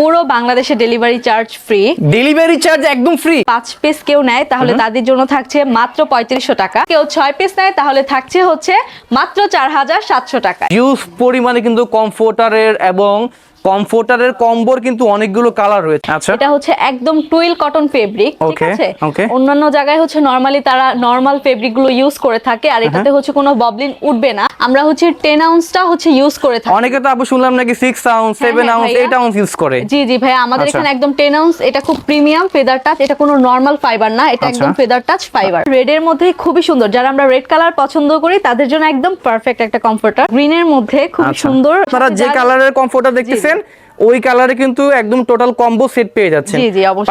পুরো বাংলাদেশে delivery charge free delivery charge একদম ফ্রি পাঁচ পিস কেউ নেয় তাহলে তাদের জন্য থাকছে মাত্র পঁয়ত্রিশশো টাকা। কেউ ছয় পিস নেয় তাহলে থাকছে হচ্ছে মাত্র চার হাজার সাতশো টাকা ইউজ পরিমাণে কিন্তু কমফোর্টারের এবং কমফোর্টারের কম্বোর কিন্তু অনেকগুলো কালার রয়েছে আচ্ছা এটা হচ্ছে একদম টুইল কটন ফেব্রিক ঠিক আছে. অন্যান্য জায়গায় হচ্ছে নরমালি তারা নরমাল ফেব্রিকগুলো ইউজ করে থাকে আর এটাতে হচ্ছে কোনো ববলিন উঠবে না আমরা হচ্ছে টেন আউন্সটা হচ্ছে ইউজ করে থাকি অনেকে তো আপু শুনলাম নাকি সিক্স আউন্স হ্যাঁ, সেভেন হ্যাঁ, আউন্স ভাইয়া। এইট আউন্স ইউজ করে জি জি ভাই আমাদের আচ্ছা। এখানে একদম টেন আউন্স এটা খুব প্রিমিয়াম ফেদার টাচ এটা কোনো নরমাল ফাইবার না এটা আচ্ছা। একদম ফেদার টাচ ফাইবার রেড এর মধ্যে খুবই সুন্দর যারা আমরা রেড কালার পছন্দ করি তাদের জন্য একদম পারফেক্ট একটা কমফোর্টার গ্রিন এর মধ্যে খুব আচ্ছা। সুন্দর আপনারা যে কালারের কমফোর্টার দেখতেছেন ওই কালারে কিন্তু একদম টোটাল কম্বো সেট পেয়ে যাচ্ছেন।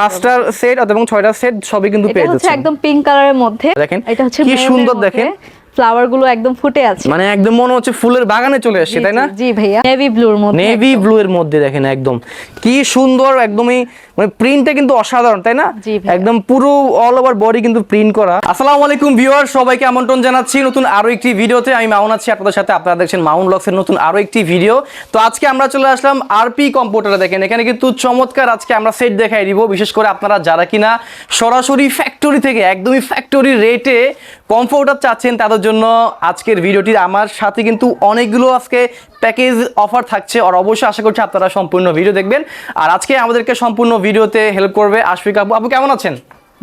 পাঁচটা সেট এবং ছয়টা সেট সবই কিন্তু পেয়ে যাচ্ছে যাচ্ছেন। একদম পিঙ্ক কালারের মধ্যে। দেখেন, এটা হচ্ছে কি সুন্দর দেখেন। ফ্লাওয়ারগুলো একদম ফুটে আছে। মানে একদম মনে হচ্ছে ফুলের বাগানে চলে আসছে তাই না? জি, জি ভাইয়া। নেভি ব্লুর মধ্যে নেভি ব্লু এর মধ্যে দেখেন একদম। কি সুন্দর একদমই মানে প্রিন্টটা কিন্তু অসাধারণ তাই না? একদম পুরো অল ওভার বডি কিন্তু প্রিন্ট করা। আসসালামু আলাইকুম ভিউয়ার সবাইকে আমন্ত্রণ জানাচ্ছি নতুন আরও একটি ভিডিওতে আমি মাউন আছি আপনাদের সাথে আপনারা দেখছেন মাউন ব্লগসের নতুন আরও একটি ভিডিও তো আজকে আমরা চলে আসলাম আরপি কম্পিউটারে দেখেন এখানে কিন্তু চমৎকার আজকে আমরা সেট দেখাই দিব। বিশেষ করে আপনারা যারা কিনা সরাসরি ফ্যাক্টরি থেকে একদমই ফ্যাক্টরি রেটে কমফোর্টার চাচ্ছেন তাদের জন্য আজকের ভিডিওটি আমার সাথে কিন্তু অনেকগুলো আজকে প্যাকেজ অফার থাকছে আর অবশ্যই আশা করছি আপনারা সম্পূর্ণ ভিডিও দেখবেন। আর আজকে আমাদেরকে সম্পূর্ণ ভিডিওতে হেল্প করবে আশফিক আপু। আপু কেমন আছেন?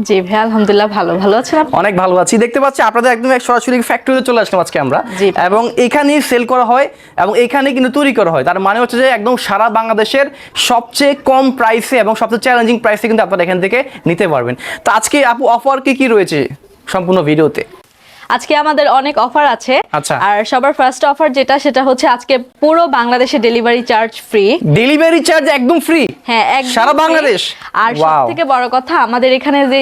জি ভাই আলহামদুলিল্লাহ ভালো। ভালো আছেন অনেক ভালো আছি। দেখতে পাচ্ছি আপনাদের একদম এক সরাসরি ফ্যাক্টরিতে চলে আসলাম আজকে আমরা। এবং এখানেই সেল করা হয় এবং এখানে কিন্তু তৈরি করা হয়। তার মানে হচ্ছে যে একদম সারা বাংলাদেশের সবচেয়ে কম প্রাইসে এবং সবচেয়ে চ্যালেঞ্জিং প্রাইসে কিন্তু আপনারা এখান থেকে নিতে পারবেন। তো আজকে আপু অফার কি কি রয়েছে সম্পূর্ণ ভিডিওতে আজকে আমাদের অনেক অফার আছে। আচ্ছা। আর সবার ফার্স্ট অফার যেটা সেটা হচ্ছে আজকে পুরো বাংলাদেশে delivery charge free delivery charge একদম ফ্রি হ্যাঁ সারা বাংলাদেশ? আর সব থেকে বড় কথা আমাদের এখানে যে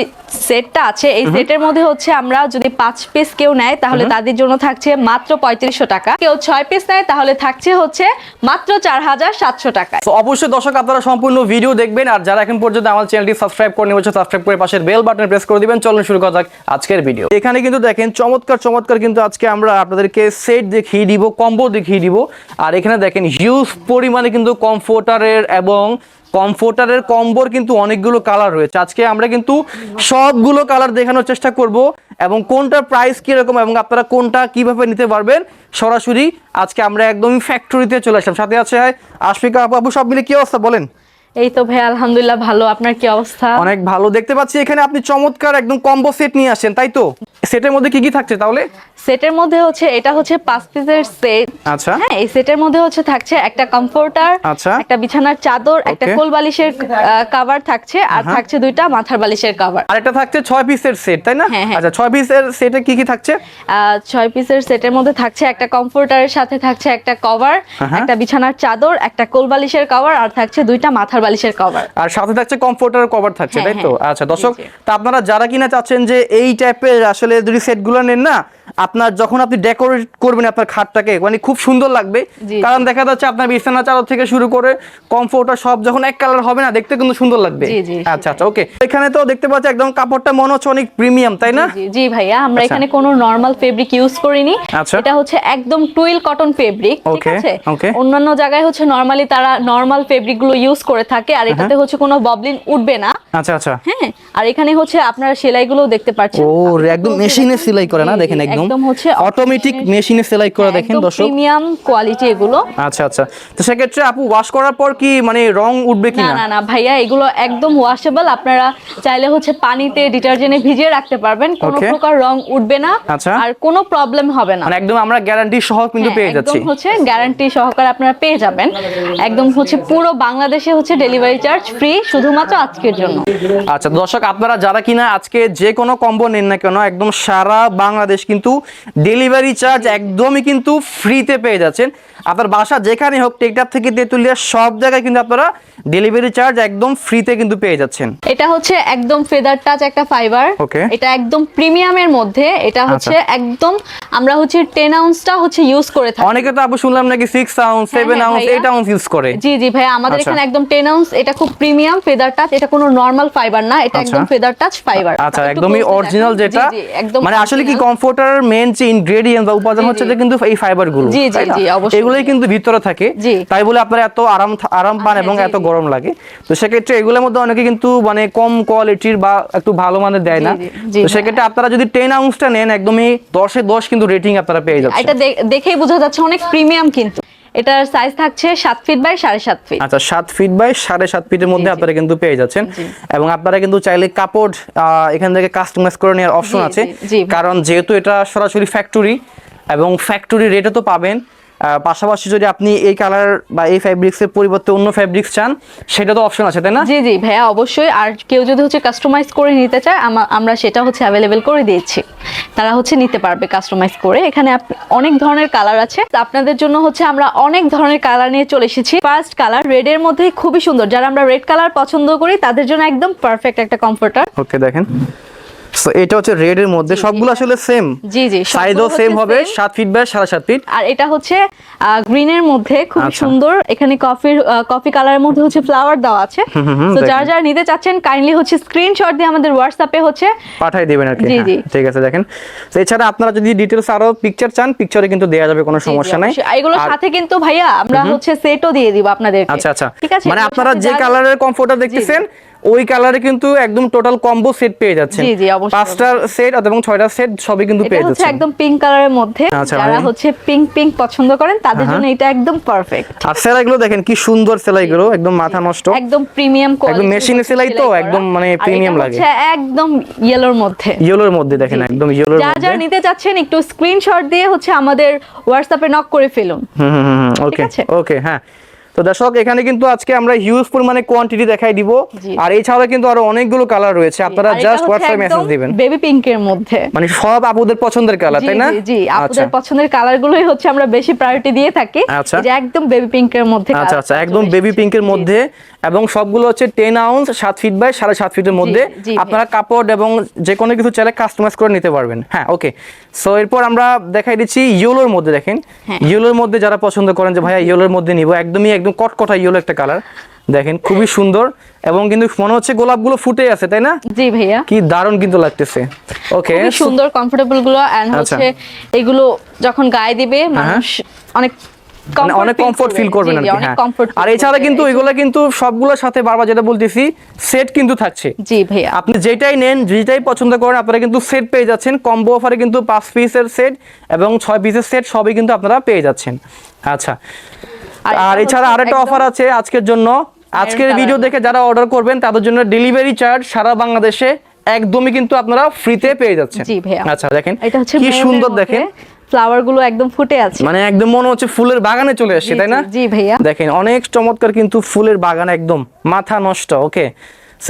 সেটটা আছে এই সেটের মধ্যে হচ্ছে আমরা যদি পাঁচ পিস কেউ নেয় তাহলে তাদের জন্য থাকছে মাত্র পঁয়ত্রিশশো টাকা। কেউ ছয় পিস নেয় তাহলে থাকছে হচ্ছে মাত্র চার হাজার সাতশো টাকা অবশ্যই দর্শক আপনারা সম্পূর্ণ ভিডিও দেখবেন আর যারা এখন পর্যন্ত আমার চ্যানেলটি সাবস্ক্রাইব করে নিয়েছে সাবস্ক্রাইব করে পাশের বেল বাটন প্রেস করে দিবেন। চলুন শুরু করা যাক আজকের ভিডিও এখানে কিন্তু দেখেন চমৎকার চমৎকার কিন্তু আজকে আমরা আপনাদেরকে সেট দেখিয়ে দিব কম্বো দেখিয়ে দিব। আর এখানে দেখেন হিউজ পরিমাণে কিন্তু কমফোর্টারের এবং কমফোর্টারের কম্বোর কিন্তু অনেকগুলো কালার রয়েছে। আজকে আমরা কিন্তু সবগুলো কালার দেখানোর চেষ্টা করব এবং কোনটার প্রাইস কীরকম এবং আপনারা কোনটা কীভাবে নিতে পারবেন সরাসরি আজকে আমরা একদমই ফ্যাক্টরিতে চলে আসলাম। সাথে আছে আশফিকা আপু আপু সব মিলে কি অবস্থা বলেন? এই তো ভাই আলহামদুলিল্লাহ ভালো। আপনার কি অবস্থা? অনেক ভালো। দেখতে পাচ্ছি এখানে আপনি চমৎকার একদম কম্বো সেট নিয়ে আসেন তাই তো? সেটের মধ্যে কি কি থাকছে তাহলে? সেটের মধ্যে হচ্ছে এটা হচ্ছে পাঁচ পিসের সেট। আচ্ছা। হ্যাঁ এই সেটের মধ্যে হচ্ছে থাকছে একটা কমফোর্টার আচ্ছা। একটা বিছানার চাদর একটা কোল বালিশের কভার থাকছে আর থাকছে দুইটা মাথার বালিশের কভার আর একটা থাকছে ছয় পিসের সেট তাই না? হ্যাঁ, হ্যাঁ। আচ্ছা ছয় পিসের সেটে কি কি থাকছে? ছয় পিসের সেটের মধ্যে থাকছে একটা কমফোর্টারের সাথে থাকছে একটা কভার একটা বিছানার চাদর একটা কোল বালিশের কভার আর থাকছে দুইটা মাথার বালিশের কভার আর সাথে থাকছে কমফোর্টার কভার থাকছে হ্যাঁ, তাই তো। আচ্ছা দর্শক। তা আপনারা যারা কিনা চাচ্ছেন যে এই টাইপের আসলে যদি সেটগুলো নেন না আপনার যখন আপনি ডেকোরেট করবেন আপনার খাটটাকে মানে খুব সুন্দর লাগবে। কারণ দেখা যাচ্ছে আপনার বিছানা চাদর থেকে শুরু করে কমফোর্টার সব যখন এক কালার হবে না দেখতে কিন্তু সুন্দর লাগবে। আচ্ছা আচ্ছা ওকে এখানে তো দেখতে পাচ্ছি একদম কাপড়টা মনে হচ্ছে অনেক প্রিমিয়াম তাই না? জি ভাইয়া আমরা আচ্ছা। এখানে কোনো নরমাল ফেব্রিক ইউজ করিনি। আচ্ছা। এটা হচ্ছে একদম টুইল কটন ফেব্রিক ঠিক আছে. অন্যান্য জায়গায় হচ্ছে নরমালি তারা নরমাল ফেব্রিকগুলো ইউজ করে থাকে আর এটাতে হচ্ছে কোনো ববলিন উঠবে না। আচ্ছা আচ্ছা। হ্যাঁ আর এখানে হচ্ছে আপনারা সেলাই গুলো দেখতে পাচ্ছেন। ও একদম মেশিনে সেলাই করে না? দেখেন একদম হচ্ছে অটোমেটিক মেশিনে সেলাই করে দেখেন দর্শক। প্রিমিয়াম কোয়ালিটি এগুলো। আচ্ছা আচ্ছা। তো সেক্ষেত্রে আপু ওয়াশ করার পর কি মানে রং উঠবে কি না না না ভাইয়া এগুলো একদম ওয়াশেবল আপনারা চাইলে হচ্ছে পানিতে ডিটারজেন্টে ভিজিয়ে রাখতে পারবেন। কোনো প্রকার রং উঠবে না আচ্ছা। আর কোনো প্রবলেম হবে না। মানে একদম আমরা গ্যারান্টি সহ কিন্তু হ্যাঁ, পেয়ে একদম হচ্ছে গ্যারান্টি সহকারে আপনারা পেয়ে যাবেন। একদম হচ্ছে পুরো বাংলাদেশে হচ্ছে ডেলিভারি চার্জ ফ্রি শুধুমাত্র আজকের জন্য। আচ্ছা দর্শক আপনারা যারা কিনা আজকে যে কোনো কম্বো নেন না কেন একদম সারা বাংলাদেশ কিন্তু ডেলিভারি চার্জ একদমই কিন্তু ফ্রিতে পেয়ে যাচ্ছেন। আপনার বাসা যেখানে হোক টেকটাপ থেকে তেঁতুলিয়া সব জায়গায় কিন্তু আপনারা ডেলিভারি চার্জ একদম ফ্রিতে কিন্তু পেয়ে যাচ্ছেন এটা হচ্ছে একদম ফেদার টাচ একটা ফাইবার. এটা একদম প্রিমিয়ামের মধ্যে এটা হচ্ছে আচ্ছা। একদম আমরা হচ্ছে টেন আউন্সটা হচ্ছে ইউজ করে থাকি অনেকে তো আপু শুনলাম নাকি সিক্স আউন্স হ্যাঁ, সেভেন হ্যাঁ, আউন্স ভাইয়া। এইট আউন্স ইউজ করে জি জি ভাই আমাদের আচ্ছা। এখানে একদম টেন আউন্স এটা খুব প্রিমিয়াম ফেদার টাচ এটা কোনো নর্মাল ফাইবার না এটা আচ্ছা। একদম ফেদার টাচ ফাইবার আচ্ছা একদমই অরিজিনাল যেটা মানে আসলে কি। কমফোর্টার মেন যে ইনগ্রেডিয়েন্ট বা উপাদান হচ্ছে যে কিন্তু এই ফাইবারগুলো জি, জি, জি, অবশ্যই, এগুলোই কিন্তু ভিতরে থাকে। তাই বলে আপনারা এত আরাম আরাম পান হ্যাঁ, এবং এত গরম লাগে। তো সেক্ষেত্রে এগুলোর মধ্যে অনেকে কিন্তু মানে কম কোয়ালিটির বা একটু ভালো মানের দেয় না। তো সেক্ষেত্রে আপনারা যদি টেন আউন্সটা নেন একদমই দশে দশ কিন্তু রেটিং আপনারা পেয়ে যাচ্ছেন। এটা দেখেই বোঝা যাচ্ছে অনেক প্রিমিয়াম কিন্তু। এটার সাইজ থাকছে সাত ফিট বাই সাড়ে সাত ফিট আচ্ছা সাত ফিট বাই সাড়ে সাত ফিটের মধ্যে। আপনারা কিন্তু পেয়ে যাচ্ছেন। এবং আপনারা কিন্তু চাইলে কাপড় এখান থেকে কাস্টমাইজ করে নেওয়ার অপশন আছে। কারণ যেহেতু এটা সরাসরি ফ্যাক্টরি এবং ফ্যাক্টরি রেটে তো পাবেন। পাশাপাশি যদি আপনি এই কালার বা এই ফ্যাব্রিক্সের পরিবর্তে অন্য ফ্যাব্রিক্স চান সেটা তো অপশন আছে তাই না? জি জি ভাইয়া অবশ্যই। আর কেউ যদি হচ্ছে কাস্টমাইজ করে নিতে চায় আমরা সেটা হচ্ছে অ্যাভেলেবেল করে দিয়েছি। তারা হচ্ছে নিতে পারবে কাস্টমাইজ করে। এখানে অনেক ধরনের কালার আছে। আপনাদের জন্য হচ্ছে আমরা অনেক ধরনের কালার নিয়ে চলে এসেছি। ফার্স্ট কালার রেড এর মধ্যে খুবই সুন্দর। যারা আমরা রেড কালার পছন্দ করি তাদের জন্য একদম পারফেক্ট একটা কমফোর্টার ওকে দেখেন। সো এটা হচ্ছে রেড এর মধ্যে সবগুলো আসলে সেম জি জি সাইজও সেম হবে same। সাত ফিট বাই সাড়ে সাত ফিট আর এটা হচ্ছে গ্রিনের মধ্যে খুব আচ্ছা। সুন্দর। এখানে কফির কফি কালারের মধ্যে হচ্ছে ফ্লাওয়ার দেওয়া আছে। তো যারা যারা নিতে চাচ্ছেন কাইন্ডলি হচ্ছে স্ক্রিনশট দিয়ে আমাদের হোয়াটসঅ্যাপে হচ্ছে পাঠাই দেবেন আর কি। জি, হ্যাঁ, জি। ঠিক আছে দেখেন। তো এছাড়া আপনারা যদি ডিটেলস আরও পিকচার চান পিকচারে কিন্তু দেওয়া যাবে কোনো সমস্যা নাই। এগুলোর সাথে কিন্তু ভাইয়া আমরা হচ্ছে সেটও দিয়ে দিব আপনাদেরকে। আচ্ছা আচ্ছা। ঠিক আছে? মানে আপনারা যে যা- কালারের কমফোর্টার দেখতেছেন ওই কালারে কিন্তু একদম টোটাল কম্বো সেট পেয়ে যাচ্ছেন। জি, জি, অবশ্যই, পাঁচটা সেট এবং ছয়টা সেট সবই কিন্তু পেয়ে হচ্ছে যাচ্ছেন। একদম পিঙ্ক কালারের মধ্যে। আচ্ছা, যারা হচ্ছে পিঙ্ক পিঙ্ক পছন্দ করেন তাদের হ্যাঁ, জন্য এটা একদম পারফেক্ট আর সেলাইগুলো দেখেন কি সুন্দর সেলাইগুলো একদম মাথা নষ্ট। একদম প্রিমিয়াম কোয়ালিটি machine এ সেলাই তো, একদম মানে premium লাগে। হচ্ছে একদম ইয়েলোর মধ্যে। ইয়েলোর মধ্যে দেখেন একদম ইয়েলোর মধ্যে। যারা নিতে চাচ্ছেন একটু স্ক্রিনশট দিয়ে হচ্ছে আমাদের হোয়াটসঅ্যাপে নক করে ফেলুন। হুম হুম ওকে? ওকে হ্যাঁ। তো দর্শক এখানে কিন্তু আজকে আমরা হিউজ পরিমাণে কোয়ান্টিটি দেখাই দিব। আর এছাড়া কিন্তু আরও অনেকগুলো কালার রয়েছে। আপনারা জাস্ট হোয়াটসঅ্যাপে মেসেজ দিবেন। বেবি পিঙ্কের মধ্যে। মানে সব আপুদের পছন্দের কালার তাই না? জি জি আচ্ছা। পছন্দের কালার গুলোই হচ্ছে আমরা বেশি প্রায়োরিটি দিয়ে থাকি। আচ্ছা। যে একদম বেবি পিঙ্কের মধ্যে আচ্ছা আচ্ছা একদম বেবি। পিঙ্কের জি, মধ্যে এবং সবগুলো হচ্ছে টেন আউন্স সাত ফিট বাই সাড়ে সাত ফিটের মধ্যে। আপনারা কাপড় এবং যে কোনো কিছু চাইলে কাস্টমাইজ করে নিতে পারবেন। হ্যাঁ ওকে সো এরপর আমরা দেখাই দিচ্ছি ইয়েলোর মধ্যে দেখেন। হ্যাঁ। ইয়েলোর মধ্যে যারা পছন্দ করেন যে ভাইয়া ইয়েলোর মধ্যে নিব। একদমই একদম কটকটা ইয়েলো একটা কালার দেখেন খুবই সুন্দর এবং কিন্তু মনে হচ্ছে গোলাপগুলো ফুটে আছে তাই না? জি ভাইয়া। কি দারুণ কিন্তু লাগতেছে। ওকে খুবই সুন্দর কমফোর্টেবলগুলো এন্ড আচ্ছা। হচ্ছে এগুলো যখন গায়ে দিবে মানুষ অনেক মানে অনেক কমফোর্ট ফিল করবেন আর কি হ্যাঁ। আর এছাড়া কিন্তু এগুলো কিন্তু সবগুলোর সাথে বারবার যেটা বলতেছি সেট কিন্তু থাকছে। জি ভাইয়া। আপনি যেটাই নেন যেটাই পছন্দ করেন আপনারা কিন্তু সেট পেয়ে যাচ্ছেন। কম্বো অফারে কিন্তু পাঁচ পিসের সেট এবং ছয় পিসের সেট সবই কিন্তু আপনারা পেয়ে যাচ্ছেন। আচ্ছা। আর এছাড়া আরেকটা অফার আছে আজকের জন্য। আজকের ভিডিও দেখে যারা অর্ডার করবেন তাদের জন্য ডেলিভারি চার্জ সারা বাংলাদেশে একদমই কিন্তু আপনারা ফ্রিতে পেয়ে যাচ্ছেন। জি ভাইয়া। আচ্ছা দেখেন কি সুন্দর দেখেন। ফ্লাওয়ারগুলো একদম ফুটে আছে। মানে একদম মনে হচ্ছে ফুলের বাগানে চলে আসছে তাই না? জি, জি ভাইয়া। দেখেন অনেক চমৎকার কিন্তু ফুলের বাগান একদম মাথা নষ্ট ওকে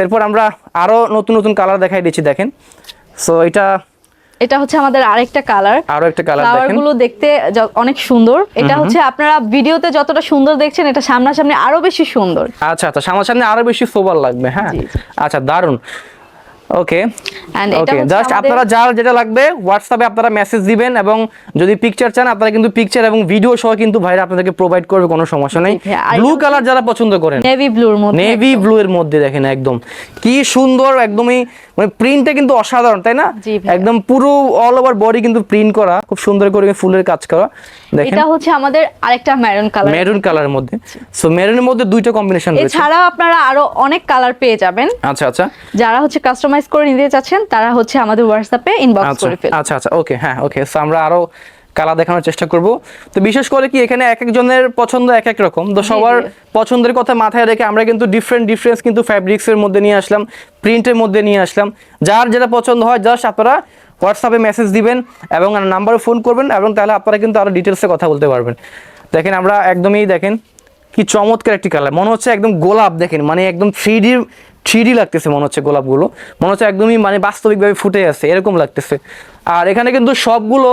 এরপর আমরা আরও নতুন নতুন কালার দেখাই দিচ্ছি দেখেন। সো এটা এটা হচ্ছে আমাদের আরেকটা কালার আরও একটা কালার দেখেন। গুলো দেখতে অনেক সুন্দর। এটা হচ্ছে আপনারা ভিডিওতে যতটা সুন্দর দেখছেন এটা সামনাসামনি আরও বেশি সুন্দর। আচ্ছা আচ্ছা সামনাসামনি আরও বেশি সোবার লাগবে হ্যাঁ। আচ্ছা দারুণ ওকে ওকে জাস্ট আপনারা যার যেটা লাগবে হোয়াটসঅ্যাপে আপনারা মেসেজ দিবেন এবং যদি পিকচার চান আপনারা কিন্তু পিকচার এবং ভিডিও সহ কিন্তু ভাইরা আপনাদেরকে প্রোভাইড করবে কোনো সমস্যা নেই। ব্লু কালার যারা পছন্দ করেন নেভি ব্লুর মধ্যে নেভি ব্লু এর মধ্যে দেখেন একদম। কি সুন্দর একদমই মানে প্রিন্টটা কিন্তু অসাধারণ তাই না? একদম পুরো অল ওভার বডি কিন্তু প্রিন্ট করা খুব সুন্দর করে ফুলের কাজ করা। দেখেন। এটা হচ্ছে আমাদের আরেকটা মেরুন কালার মেরুন কালারের মধ্যে। সো মেরুনের মধ্যে দুইটা কম্বিনেশন রয়েছে। এছাড়াও আপনারা আরও অনেক কালার পেয়ে যাবেন। আচ্ছা আচ্ছা। যারা হচ্ছে কাস্টমাইজ করে নিতে চাচ্ছেন তারা হচ্ছে আমাদের হোয়াটসঅ্যাপে ইনবক্স আচ্ছা করে ফেলুন। আচ্ছা আচ্ছা ওকে হ্যাঁ ওকে সো আমরা আরও কালার দেখানোর চেষ্টা করব। তো বিশেষ করে কি এখানে এক একজনের পছন্দ এক এক রকম। তো সবার পছন্দের কথা মাথায় রেখে আমরা কিন্তু ডিফারেন্ট ডিফারেন্স কিন্তু ফ্যাব্রিক্স এর মধ্যে নিয়ে আসলাম প্রিন্টের মধ্যে নিয়ে আসলাম। যার যেটা পছন্দ হয় জাস্ট আপনারা হোয়াটসঅ্যাপে মেসেজ দিবেন এবং নাম্বারে ফোন করবেন এবং তাহলে আপনারা কিন্তু আরও ডিটেলসে কথা বলতে পারবেন। দেখেন আমরা একদমই দেখেন কি চমৎকার একটি কালার মনে হচ্ছে একদম গোলাপ দেখেন মানে একদম থ্রি ডি থ্রি ডি লাগতেছে মনে হচ্ছে গোলাপগুলো। মনে হচ্ছে একদমই মানে বাস্তবিকভাবে ফুটে আছে এরকম লাগতেছে। আর এখানে কিন্তু সবগুলো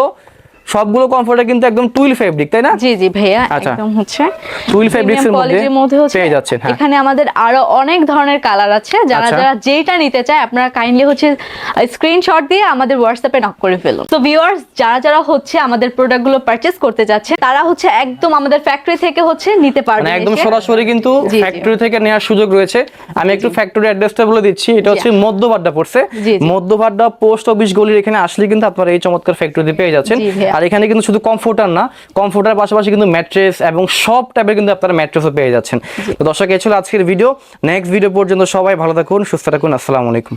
সবগুলো কমফোর্টে কিন্তু একদম টুইল ফেব্রিক তাই না জি জি ভাইয়া আচ্ছা। একদম হচ্ছে Twill fabrics এর মধ্যে পেয়ে যাচ্ছেন, হ্যাঁ। এখানে আমাদের আরও অনেক ধরনের কালার আছে যারা আচ্ছা। যারা যেটা নিতে চায় আপনারা কাইন্ডলি হচ্ছে স্ক্রিনশট দিয়ে আমাদের হোয়াটসঅ্যাপে নক করে ফেলুন তো ভিউয়ার্স যারা যারা হচ্ছে আমাদের প্রোডাক্টগুলো পারচেজ করতে যাচ্ছে তারা হচ্ছে একদম আমাদের ফ্যাক্টরি থেকে হচ্ছে নিতে পারবে মানে একদম সরাসরি কিন্তু। ফ্যাক্টরি থেকে নেওয়ার সুযোগ রয়েছে আমি একটু ফ্যাক্টরি অ্যাড্রেসটা বলে দিচ্ছি এটা হচ্ছে মধ্যবাড্ডা পড়ছে। মধ্যবাড্ডা পোস্ট অফিস গলির এখানে আসলে কিন্তু আপনারা এই চমৎকার ফ্যাক্টরিতে পেয়ে যাচ্ছেন। আর এখানে কিন্তু শুধু কমফোর্টার না কমফোর্টার পাশাপাশি কিন্তু ম্যাট্রেস এবং সব টাইপের কিন্তু আপনারা ম্যাট্রেসও পেয়ে যাচ্ছেন। তো দর্শক এ ছিল আজকের ভিডিও নেক্সট ভিডিও পর্যন্ত সবাই ভালো থাকুন সুস্থ থাকুন। আসসালামু আলাইকুম।